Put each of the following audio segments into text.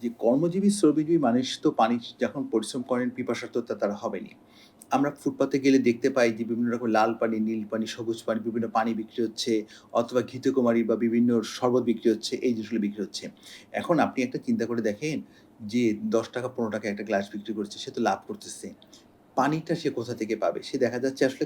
যে কর্মজীবী শ্রমজীবী মানুষ তো পানি যখন পরিশ্রম করেন পিপাসার্থতা তারা হবেনি আমরা ফুটপাতে গেলে দেখতে পাই যে বিভিন্ন রকম লাল পানি, নীল পানি, সবুজ পানি, বিভিন্ন পানি বিক্রি হচ্ছে অথবা ঘিতকুমারী বা বিভিন্ন শরবত বিক্রি হচ্ছে, এই জিনিসগুলো বিক্রি হচ্ছে। এখন আপনি একটা চিন্তা করে দেখেন যে ৳১০ ৳১৫ একটা গ্লাস বিক্রি করছে, সে তো লাভ করতেছে। পানিটা সে কোথা থেকে পাবে? সে দেখা যাচ্ছে আসলে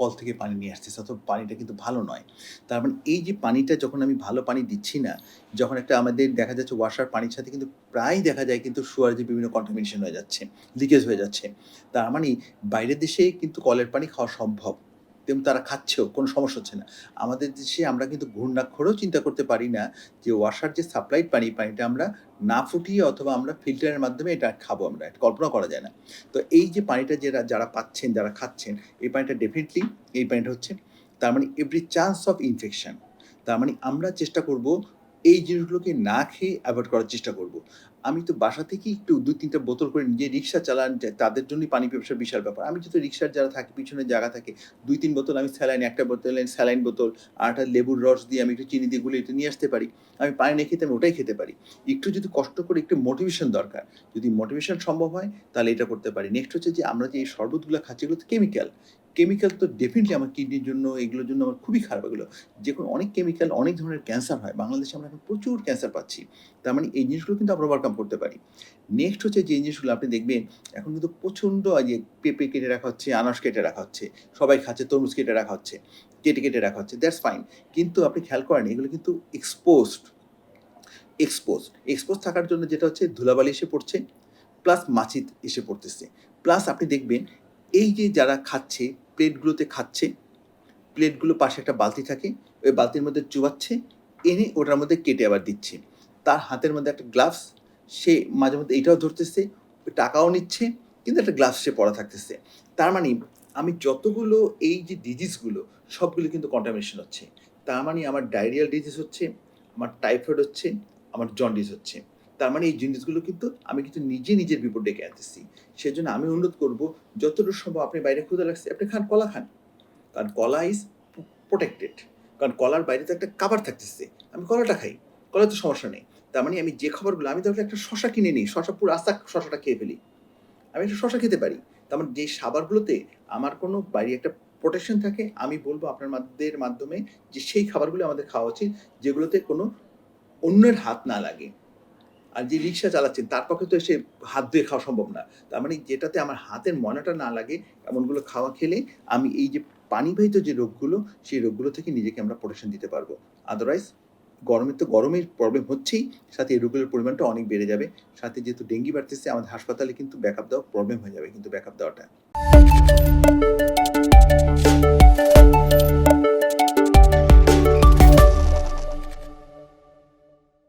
কল থেকে পানি নিয়ে আসছে অথবা পানিটা কিন্তু ভালো নয়। তার মানে এই যে পানিটা যখন আমি ভালো পানি দিচ্ছি না, যখন একটা আমাদের দেখা যাচ্ছে ওয়াশার পানির সাথে কিন্তু প্রায় দেখা যায় কিন্তু সুয়ারেজে বিভিন্ন কন্টামিনেশন হয়ে যাচ্ছে, লিকেজ হয়ে যাচ্ছে। তার মানে বাইরের দেশে কিন্তু কলের পানি খাওয়া সম্ভব। এবং তারা খাচ্ছেও, কোনো সমস্যা হচ্ছে না। আমাদের দেশে আমরা কিন্তু ঘূর্ণাক্ষরেও চিন্তা করতে পারি না যে ওয়াশার যে সাপ্লাইড পানি, পানিটা আমরা না ফুটিয়ে অথবা আমরা ফিল্টারের মাধ্যমে এটা খাব আমরা। এটা কল্পনা করা যায় না। তো এই যে পানিটা যারা যারা পাচ্ছেন, যারা খাচ্ছেন, এই পানিটা ডেফিনিটলি এই পানিটা হচ্ছে তার মানে এভরি চান্স অফ ইনফেকশন। তার মানে আমরা চেষ্টা করব এই জিনিসগুলোকে না খেয়ে অ্যাভয়েড করার চেষ্টা করব। আমি তো বাসা থেকেই একটু ২-৩ টা বোতল করে নিজে রিক্সা চালান তাদের জন্যই পানি পিপাসা বিশাল ব্যাপার। আমি যদি রিক্সার যারা থাকে পিছনে জায়গা থাকে ২-৩ বোতল আমি স্যালাইন, একটা বোতলে স্যালাইন বোতল আর একটা লেবুর রস দিয়ে আমি একটু চিনি দিয়ে গুলিয়ে এটা নিয়ে আসতে পারি। আমি পানি না খেতে আমি ওটাই খেতে পারি। একটু যদি কষ্ট করে একটু মোটিভেশন দরকার। যদি মোটিভেশন সম্ভব হয় তাহলে এটা করতে পারি। নেক্সট হচ্ছে যে আমরা যে এই শরবতগুলা খাচ্ছি এগুলো তো কেমিক্যাল। কেমিক্যাল তো ডেফিনিটলি আমার কিডনির জন্য এগুলোর জন্য আমার খুবই খারাপ এগুলো। যে কোনো অনেক কেমিক্যাল অনেক ধরনের ক্যান্সার হয়। বাংলাদেশে আমরা এখন প্রচুর ক্যান্সার পাচ্ছি। তার মানে এই জিনিসগুলো কিন্তু আমরা ওভারকাম করতে পারি। নেক্সট হচ্ছে যে জিনিসগুলো আপনি দেখবেন এখন কিন্তু প্রচণ্ড যে পেঁপে কেটে রাখা হচ্ছে, আনারস কেটে রাখা হচ্ছে। সবাই খাচ্ছে, তরমুজ কেটে রাখা হচ্ছে। কেটে, কেটে রাখা হচ্ছে। That's fine. কিন্তু আপনি খেয়াল করেন এগুলো কিন্তু এক্সপোজড। এক্সপোজড। এক্সপোজ থাকার জন্য যেটা হচ্ছে ধুলাবালি এসে পড়ছে, প্লাস মাছি এসে পড়তেছে। প্লাস আপনি দেখবেন এই যে যারা খাচ্ছে, প্লেটগুলোতে খাচ্ছে, প্লেটগুলো পাশে একটা বালতি থাকে। ওই বালতির মধ্যে চুবাচ্ছে, এনে ওটার মধ্যে কেটে আবার দিচ্ছে। তার হাতের মধ্যে একটা গ্লাভস, সে মাঝে মধ্যে এইটাও ধরতেছে, টাকাও নিচ্ছে, কিন্তু একটা গ্লাভস সে পরা থাকতেছে। তার মানে আমি যতগুলো এই যে ডিজিজগুলো সবগুলো কিন্তু কন্টামিনেশন হচ্ছে। তার মানে আমার ডায়রিয়াল ডিজিজ হচ্ছে, আমার টাইফয়েড হচ্ছে, আমার জন্ডিস হচ্ছে। তার মানে এই জিনিসগুলো কিন্তু আমি কিন্তু নিজে নিজের বিপদ ডেকে আনতেছি। সেজন্য আমি অনুরোধ করব যতটুকু সম্ভব আপনি বাইরে ক্ষুধা লাগছে, আপনি খান, কলা খান। কারণ কলা ইজ প্রোটেক্টেড কারণ কলার বাইরে তো একটা কাভার থাকতেছে। আমি কলাটা খাই। কলায় তো সমস্যা নেই। তার মানে আমি যে খাবারগুলো আমি তাহলে একটা শশা কিনে নিই। শশা পুরো আস্তা শশাটা খেয়ে ফেলি। আমি একটা শশা খেতে পারি। তার মানে যে খাবারগুলোতে আমার কোনো বাইরে একটা প্রোটেকশন থাকে, আমি বলব আপনার মাদের মাধ্যমে যে সেই খাবারগুলো আমাদের খাওয়া উচিত, যেগুলোতে কোনো অন্যের হাত না লাগে। আর যে রিক্সা চালাচ্ছেন তার পক্ষে তো এসে হাত ধুয়ে খাওয়া সম্ভব না। তার মানে যেটাতে আমার হাতের ময়লাটা না লাগে এমনগুলো খাওয়া খেলে আমি এই যে পানিবাহিত যে রোগগুলো, সেই রোগগুলো থেকে নিজেকে আমরা প্রোটেকশন দিতে পারব আদারওয়াইজ গরমে তো গরমের প্রবলেম হচ্ছেই, সাথে এই রোগগুলোর পরিমাণটা অনেক বেড়ে যাবে। সাথে যেহেতু ডেঙ্গি বাড়তেছে আমাদের হাসপাতালে কিন্তু ব্যাকআপ দেওয়া প্রবলেম হয়ে যাবে কিন্তু ব্যাকআপ দেওয়াটা।